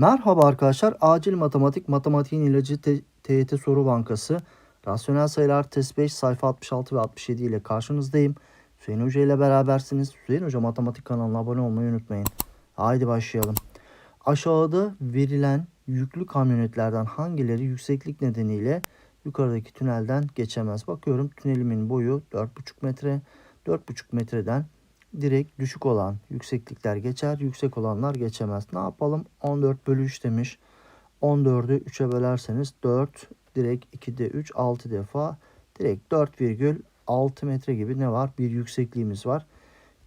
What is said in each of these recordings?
Merhaba arkadaşlar. Acil Matematik Matematiğin İlacı T- TYT Soru Bankası. Rasyonel sayılar test 5 sayfa 66 ve 67 ile karşınızdayım. Hüseyin Hoca ile berabersiniz. Hüseyin Hoca Matematik kanalına abone olmayı unutmayın. Haydi başlayalım. Aşağıda verilen yüklü kamyonetlerden hangileri yükseklik nedeniyle yukarıdaki tünelden geçemez? Bakıyorum tünelimin boyu 4,5 metre. 4,5 metreden direkt düşük olan yükseklikler geçer. Yüksek olanlar geçemez. Ne yapalım? 14 bölü 3 demiş. 14'ü 3'e bölerseniz 4 direkt 2'de 3 6 defa direkt 4,6 metre gibi ne var? Bir yüksekliğimiz var.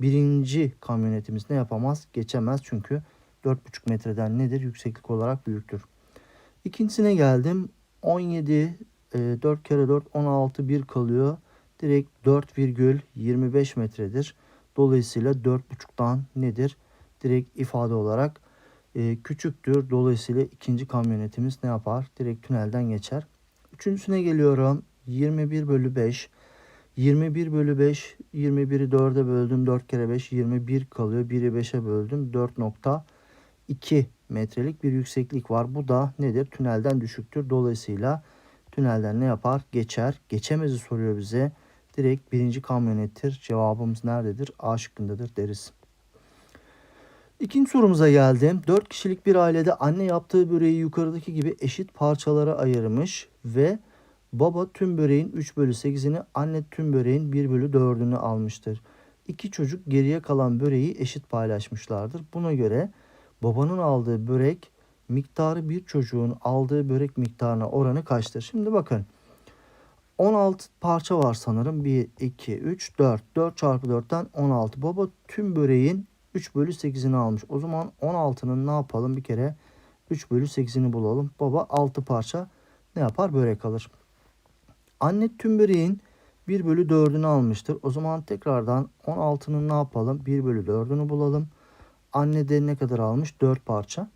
Birinci kamyonetimiz ne yapamaz? Geçemez çünkü 4,5 metreden nedir? Yükseklik olarak büyüktür. İkincisine geldim. 17 e, 4 kere 4 16 1 kalıyor. Direkt 4,25 metredir. Dolayısıyla 4,5'tan nedir? Direkt ifade olarak e, küçüktür. Dolayısıyla ikinci kamyonetimiz ne yapar? Direkt tünelden geçer. Üçüncüsüne geliyorum. 21 bölü 5. 21 bölü 5. 21'i 4'e böldüm. 4 kere 5 21 kalıyor. 1'i 5'e böldüm. 4.2 metrelik bir yükseklik var. Bu da nedir? Tünelden düşüktür. Dolayısıyla tünelden ne yapar? Geçer. Geçemezi soruyor bize direkt birinci kamyonettir. Cevabımız nerededir? A şıkkındadır deriz. İkinci sorumuza geldim. 4 kişilik bir ailede anne yaptığı böreği yukarıdaki gibi eşit parçalara ayırmış ve baba tüm böreğin 3 bölü 8'ini anne tüm böreğin 1 bölü 4'ünü almıştır. İki çocuk geriye kalan böreği eşit paylaşmışlardır. Buna göre babanın aldığı börek miktarı bir çocuğun aldığı börek miktarına oranı kaçtır? Şimdi bakın. 16 parça var sanırım. 1, 2, 3, 4. 4 çarpı 4'ten 16. Baba tüm böreğin 3 bölü 8'ini almış. O zaman 16'nın ne yapalım bir kere 3 bölü 8'ini bulalım. Baba 6 parça ne yapar? Börek alır. Anne tüm böreğin 1 bölü 4'ünü almıştır. O zaman tekrardan 16'nın ne yapalım? 1 bölü 4'ünü bulalım. Anne de ne kadar almış? 4 parça.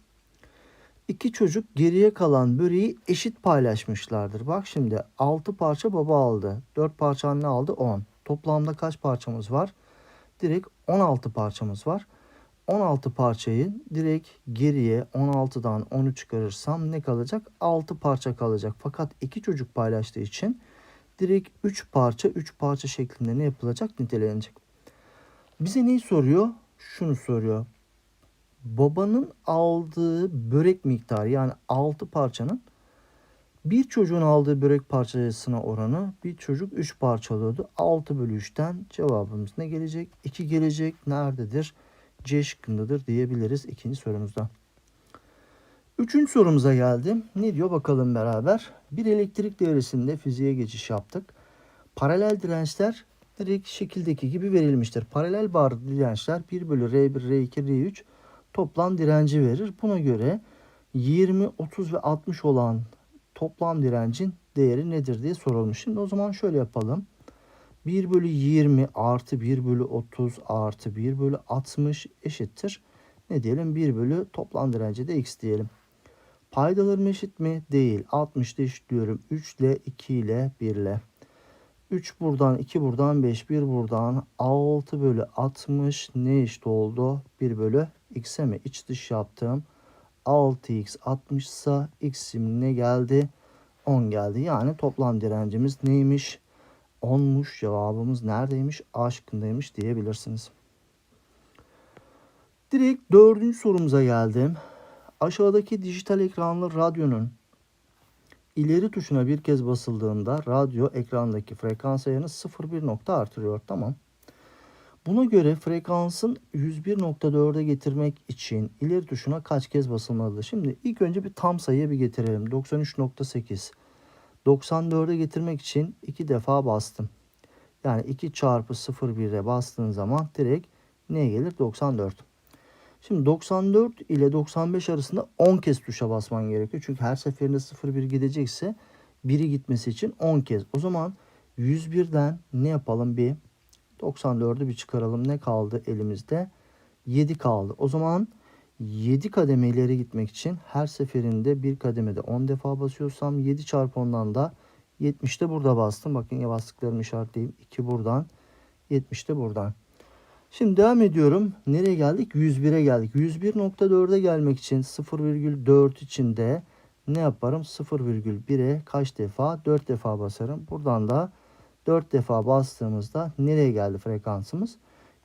İki çocuk geriye kalan böreği eşit paylaşmışlardır. Bak şimdi 6 parça baba aldı. 4 parça anne aldı 10. Toplamda kaç parçamız var? Direkt 16 parçamız var. 16 parçayı direkt geriye 16'dan 10'u çıkarırsam ne kalacak? 6 parça kalacak. Fakat iki çocuk paylaştığı için direkt 3 parça 3 parça şeklinde ne yapılacak? Nitelenecek. Bize neyi soruyor? Şunu soruyor babanın aldığı börek miktarı yani 6 parçanın bir çocuğun aldığı börek parçasına oranı bir çocuk 3 parça alıyordu. 6 bölü 3'ten cevabımız ne gelecek? 2 gelecek. Nerededir? C şıkkındadır diyebiliriz ikinci sorumuzda. Üçüncü sorumuza geldim. Ne diyor bakalım beraber. Bir elektrik devresinde fiziğe geçiş yaptık. Paralel dirençler direkt şekildeki gibi verilmiştir. Paralel bağlı dirençler 1 bölü R1, R2, R3 toplam direnci verir. Buna göre 20, 30 ve 60 olan toplam direncin değeri nedir diye sorulmuş. Şimdi o zaman şöyle yapalım. 1 bölü 20 artı 1 bölü 30 artı 1 bölü 60 eşittir. Ne diyelim? 1 bölü toplam direnci de x diyelim. Paydalarım eşit mi? Değil. 60'da eşitliyorum. 3 ile 2 ile 1 ile. 3 buradan 2 buradan 5 1 buradan 6 bölü 60 ne eşit oldu? 1 bölü x'e mi iç dış yaptım. 6x 60 ise x'im ne geldi? 10 geldi. Yani toplam direncimiz neymiş? 10'muş. Cevabımız neredeymiş? A şıkkındaymış diyebilirsiniz. Direkt dördüncü sorumuza geldim. Aşağıdaki dijital ekranlı radyonun ileri tuşuna bir kez basıldığında radyo ekrandaki frekans ayarını 0,1 nokta artırıyor. Tamam. Buna göre frekansın 101.4'e getirmek için ileri tuşuna kaç kez basılmalıdır? Şimdi ilk önce bir tam sayıya bir getirelim. 93.8. 94'e getirmek için iki defa bastım. Yani 2 çarpı 0,1'e bastığın zaman direkt neye gelir? 94. Şimdi 94 ile 95 arasında 10 kez tuşa basman gerekiyor. Çünkü her seferinde 0,1 gidecekse biri gitmesi için 10 kez. O zaman 101'den ne yapalım bir 94'ü bir çıkaralım. Ne kaldı elimizde? 7 kaldı. O zaman 7 kademe ileri gitmek için her seferinde bir kademede 10 defa basıyorsam 7 çarpı 10'dan da 70'te burada bastım. Bakın ya bastıklarımı işaretleyeyim. 2 buradan 70'te buradan. Şimdi devam ediyorum. Nereye geldik? 101'e geldik. 101.4'e gelmek için 0,4 içinde ne yaparım? 0,1'e kaç defa? 4 defa basarım. Buradan da 4 defa bastığımızda nereye geldi frekansımız?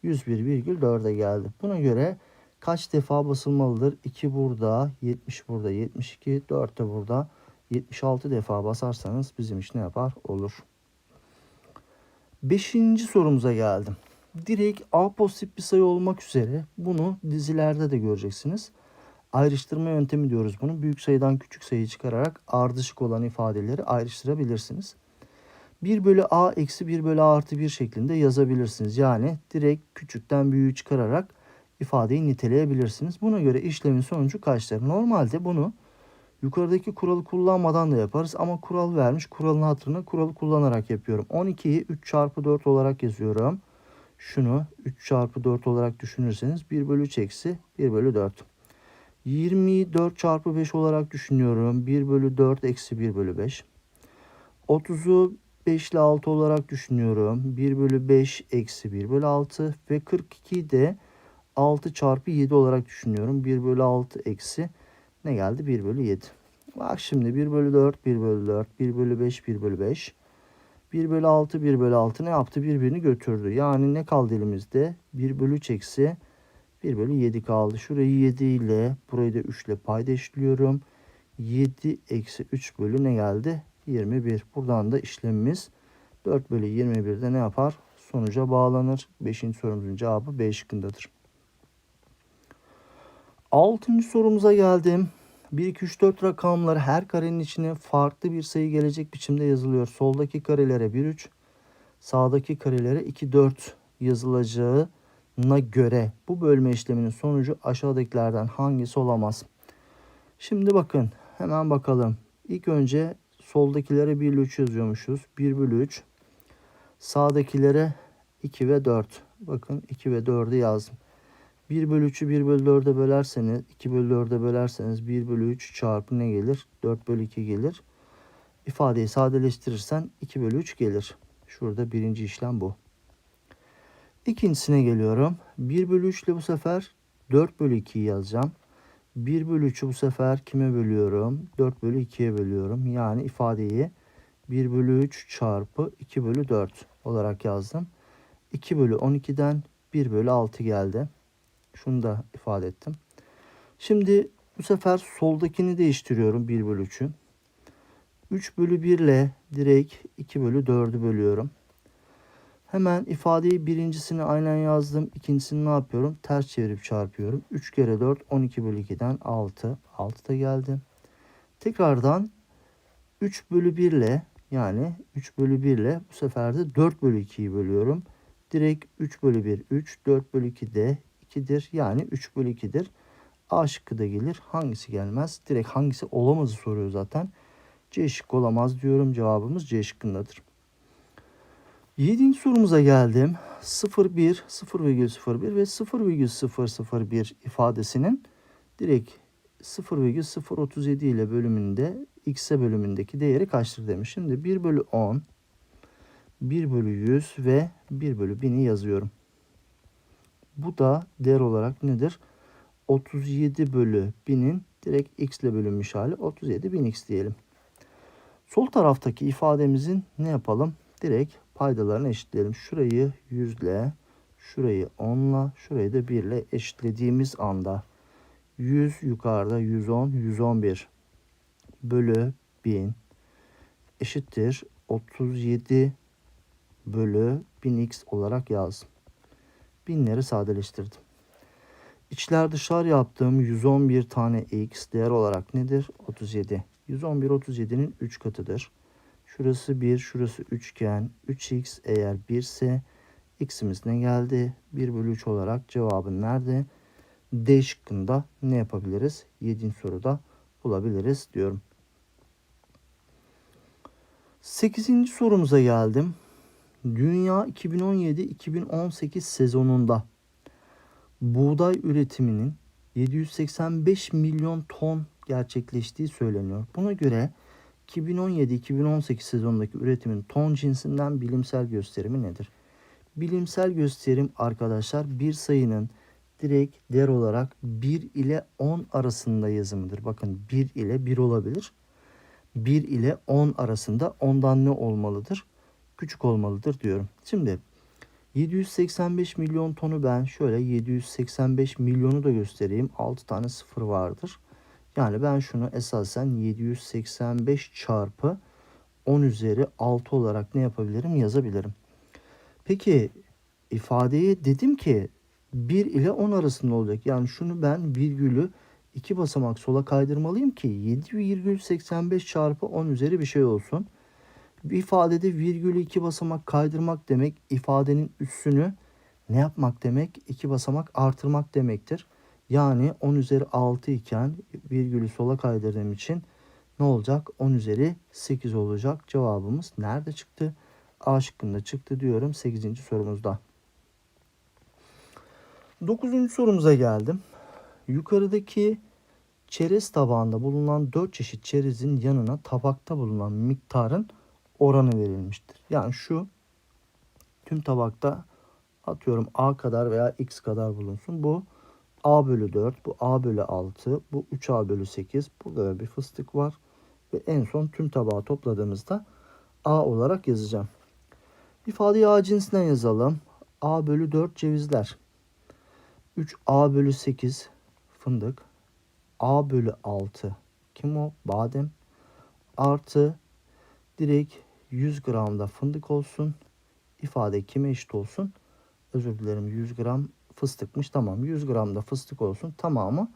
101,4'e geldi. Buna göre kaç defa basılmalıdır? 2 burada, 70 burada, 72, 4 de burada. 76 defa basarsanız bizim iş ne yapar? Olur. Beşinci sorumuza geldim. Direkt A pozitif bir sayı olmak üzere bunu dizilerde de göreceksiniz. Ayrıştırma yöntemi diyoruz bunu. Büyük sayıdan küçük sayı çıkararak ardışık olan ifadeleri ayrıştırabilirsiniz. 1 bölü A eksi 1 bölü A artı 1 şeklinde yazabilirsiniz. Yani direkt küçükten büyüğü çıkararak ifadeyi niteleyebilirsiniz. Buna göre işlemin sonucu kaçtır? Normalde bunu yukarıdaki kuralı kullanmadan da yaparız ama kural vermiş. Kuralın hatırına kuralı kullanarak yapıyorum. 12'yi 3 çarpı 4 olarak yazıyorum. Şunu 3 çarpı 4 olarak düşünürseniz 1 bölü 3 eksi 1 bölü 4. 24 çarpı 5 olarak düşünüyorum. 1 bölü 4 eksi 1 bölü 5. 30'u 5 ile 6 olarak düşünüyorum. 1 bölü 5 eksi 1 bölü 6 ve 42'yi de 6 çarpı 7 olarak düşünüyorum. 1 bölü 6 eksi ne geldi? 1 bölü 7. Bak şimdi 1 bölü 4, 1 bölü 4, 1 bölü 5, 1 bölü 5. 1 bölü 6, 1 bölü 6 ne yaptı? Birbirini götürdü. Yani ne kaldı elimizde? 1 bölü 3 eksi 1 bölü 7 kaldı. Şurayı 7 ile burayı da 3 ile paydaşlıyorum. 7 eksi 3 bölü ne geldi? 21. Buradan da işlemimiz 4 bölü 21'de ne yapar? Sonuca bağlanır. 5. sorumuzun cevabı B şıkkındadır. 6. sorumuza geldim. 1, 2, 3, 4 rakamları her karenin içine farklı bir sayı gelecek biçimde yazılıyor. Soldaki karelere 1, 3, sağdaki karelere 2, 4 yazılacağına göre bu bölme işleminin sonucu aşağıdakilerden hangisi olamaz? Şimdi bakın hemen bakalım. İlk önce soldakilere 1 ile 3 yazıyormuşuz. 1 bölü 3. Sağdakilere 2 ve 4. Bakın 2 ve 4'ü yazdım. 1 bölü 3'ü 1 bölü 4'e bölerseniz 2 bölü 4'e bölerseniz 1 bölü 3 çarpı ne gelir? 4 bölü 2 gelir. İfadeyi sadeleştirirsen 2 bölü 3 gelir. Şurada birinci işlem bu. İkincisine geliyorum. 1 bölü 3 ile bu sefer 4 bölü 2'yi yazacağım. 1 bölü 3'ü bu sefer kime bölüyorum? 4 bölü 2'ye bölüyorum. Yani ifadeyi 1 bölü 3 çarpı 2 bölü 4 olarak yazdım. 2 bölü 12'den 1 bölü 6 geldi. Şunu da ifade ettim. Şimdi bu sefer soldakini değiştiriyorum 1 bölü 3'ü. 3 bölü 1 ile direkt 2 bölü 4'ü bölüyorum. Hemen ifadeyi birincisini aynen yazdım. İkincisini ne yapıyorum? Ters çevirip çarpıyorum. 3 kere 4 12 bölü 2'den 6. 6 da geldi. Tekrardan 3 bölü 1 ile yani 3 bölü 1 ile bu sefer de 4 bölü 2'yi bölüyorum. Direkt 3 bölü 1 3 4 bölü 2 de 2'dir. Yani 3 bölü 2'dir. A şıkkı da gelir. Hangisi gelmez? Direkt hangisi olamazı soruyor zaten. C şıkkı olamaz diyorum. Cevabımız C şıkkındadır. Yedinci sorumuza geldim. 0,1, 0,01 ve 0,001 ifadesinin direkt 0,037 ile bölümünde x'e bölümündeki değeri kaçtır demiş. Şimdi 1 bölü 10, 1 bölü 100 ve 1 bölü 1000'i yazıyorum. Bu da değer olarak nedir? 37 bölü 1000'in direkt x ile bölünmüş hali 37 bin x diyelim. Sol taraftaki ifademizin ne yapalım? Direkt paydalarını eşitleyelim. Şurayı 100 ile, şurayı 10 ile, şurayı da 1 ile eşitlediğimiz anda 100 yukarıda 110, 111 bölü 1000 eşittir 37 bölü 1000x olarak yazdım. Binleri sadeleştirdim. İçler dışlar yaptığım 111 tane x değer olarak nedir? 37. 111 37'nin 3 katıdır. Şurası 1, şurası üçgen. 3x eğer 1 ise x'imiz ne geldi? 1 bölü 3 olarak cevabın nerede? D şıkkında ne yapabiliriz? 7. soruda bulabiliriz diyorum. 8. sorumuza geldim. Dünya 2017-2018 sezonunda buğday üretiminin 785 milyon ton gerçekleştiği söyleniyor. Buna göre 2017-2018 sezonundaki üretimin ton cinsinden bilimsel gösterimi nedir? Bilimsel gösterim arkadaşlar bir sayının direkt değer olarak 1 ile 10 arasında yazımıdır. Bakın 1 ile 1 olabilir. 1 ile 10 arasında ondan ne olmalıdır? Küçük olmalıdır diyorum. Şimdi 785 milyon tonu ben şöyle 785 milyonu da göstereyim. 6 tane sıfır vardır. Yani ben şunu esasen 785 çarpı 10 üzeri 6 olarak ne yapabilirim? Yazabilirim. Peki ifadeyi dedim ki 1 ile 10 arasında olacak. Yani şunu ben virgülü iki basamak sola kaydırmalıyım ki 7,85 çarpı 10 üzeri bir şey olsun. Bir ifadede virgülü iki basamak kaydırmak demek ifadenin üssünü ne yapmak demek? İki basamak artırmak demektir. Yani 10 üzeri 6 iken virgülü sola kaydırdığım için ne olacak? 10 üzeri 8 olacak. Cevabımız nerede çıktı? A şıkkında çıktı diyorum 8. sorumuzda. 9. sorumuza geldim. Yukarıdaki çerez tabağında bulunan 4 çeşit çerezin yanına tabakta bulunan miktarın oranı verilmiştir. Yani şu tüm tabakta atıyorum A kadar veya X kadar bulunsun. Bu A bölü 4, bu A bölü 6, bu 3A bölü 8. Burada da bir fıstık var. Ve en son tüm tabağı topladığımızda A olarak yazacağım. İfadeyi A cinsinden yazalım. A bölü 4 cevizler. 3A bölü 8 fındık. A bölü 6 kim o? Badem. Artı direkt 100 gram da fındık olsun. İfade kime eşit olsun? Özür dilerim 100 gram fıstıkmış. Tamam 100 gram da fıstık olsun. Tamamı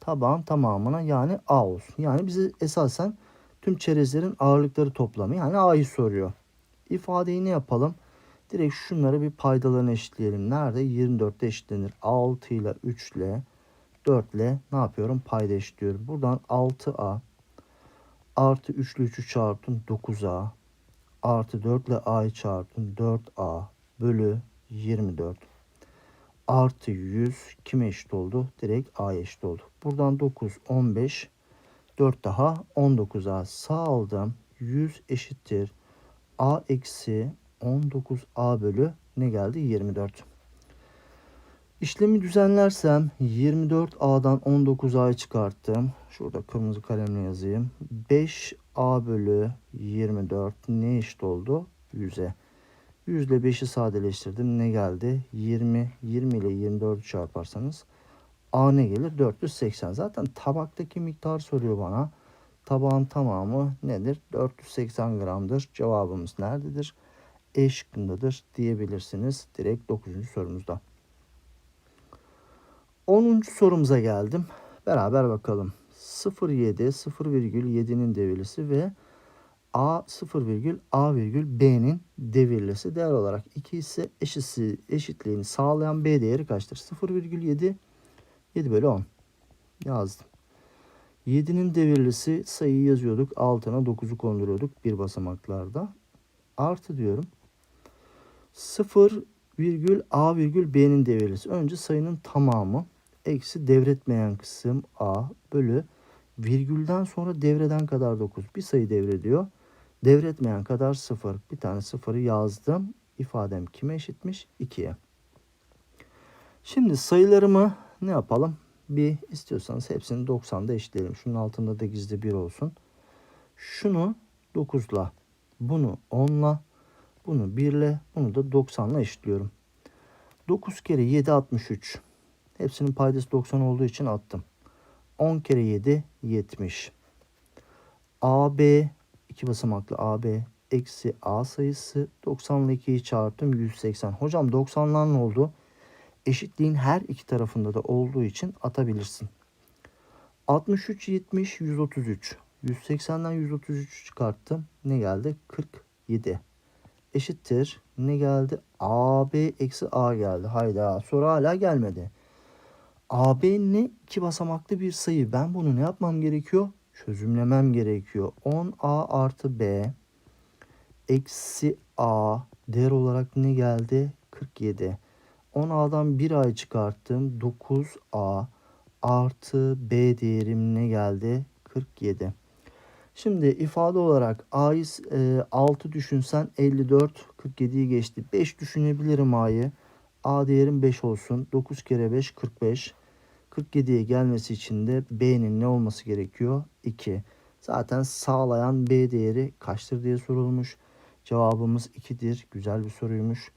tabağın tamamına yani A olsun. Yani bize esasen tüm çerezlerin ağırlıkları toplamı yani A'yı soruyor. İfadeyi ne yapalım? Direkt şunları bir paydalarını eşitleyelim. Nerede? 24'te eşitlenir. 6 ile 3 ile 4 ile ne yapıyorum? Payda eşitliyorum. Buradan 6A artı 3 ile 3'ü çarptım 9A artı 4 ile A'yı çarptım 4A bölü 24 artı 100 kime eşit oldu? Direkt A'ya eşit oldu. Buradan 9, 15, 4 daha 19A sağ aldım. 100 eşittir. A eksi 19A bölü ne geldi? 24. İşlemi düzenlersem 24A'dan 19A'yı çıkarttım. Şurada kırmızı kalemle yazayım. 5A bölü 24 ne eşit oldu? 100'e. 100 ile 5'i sadeleştirdim. Ne geldi? 20. 20 ile 24'ü çarparsanız A ne gelir? 480. Zaten tabaktaki miktar soruyor bana. Tabağın tamamı nedir? 480 gramdır. Cevabımız nerededir? E şıkkındadır diyebilirsiniz. Direkt 9. sorumuzda. 10. sorumuza geldim. Beraber bakalım. 0,7, 0,7'nin devirlisi ve A 0, virgül A virgül B'nin devirlisi değer olarak 2 ise eşitsi, eşitliğini sağlayan B değeri kaçtır? 0,7 7 bölü 10 yazdım. 7'nin devirlisi sayıyı yazıyorduk. Altına 9'u konduruyorduk bir basamaklarda. Artı diyorum. 0 virgül A virgül B'nin devirlisi. Önce sayının tamamı eksi devretmeyen kısım A bölü virgülden sonra devreden kadar 9. Bir sayı devrediyor. Devretmeyen kadar 0. Bir tane 0'ı yazdım. İfadem kime eşitmiş? 2'ye. Şimdi sayılarımı ne yapalım? Bir istiyorsanız hepsini 90'da eşitleyelim. Şunun altında da gizli 1 olsun. Şunu 9'la, bunu 10'la, bunu 1 ile, bunu da 90'la eşitliyorum. 9 kere 7 63. Hepsinin paydası 90 olduğu için attım. 10 kere 7 70. AB iki basamaklı AB eksi A sayısı 90 ile 2'yi çarptım 180. Hocam 90'lar ne oldu? Eşitliğin her iki tarafında da olduğu için atabilirsin. 63 70 133. 180'den 133 çıkarttım. Ne geldi? 47. Eşittir. Ne geldi? AB eksi A geldi. Hayda. Soru hala gelmedi. AB ne? İki basamaklı bir sayı. Ben bunu ne yapmam gerekiyor? Çözümlemem gerekiyor. 10A artı B eksi A değer olarak ne geldi? 47. 10A'dan 1 ay çıkarttım. 9A artı B değerim ne geldi? 47. Şimdi ifade olarak A'yı e, 6 düşünsen 54 47'yi geçti. 5 düşünebilirim A'yı. A değerim 5 olsun. 9 kere 5 45. 47'ye gelmesi için de B'nin ne olması gerekiyor? 2. Zaten sağlayan B değeri kaçtır diye sorulmuş. Cevabımız 2'dir. Güzel bir soruymuş.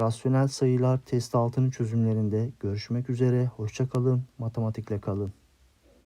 Rasyonel sayılar test altının çözümlerinde görüşmek üzere. Hoşça kalın. Matematikle kalın.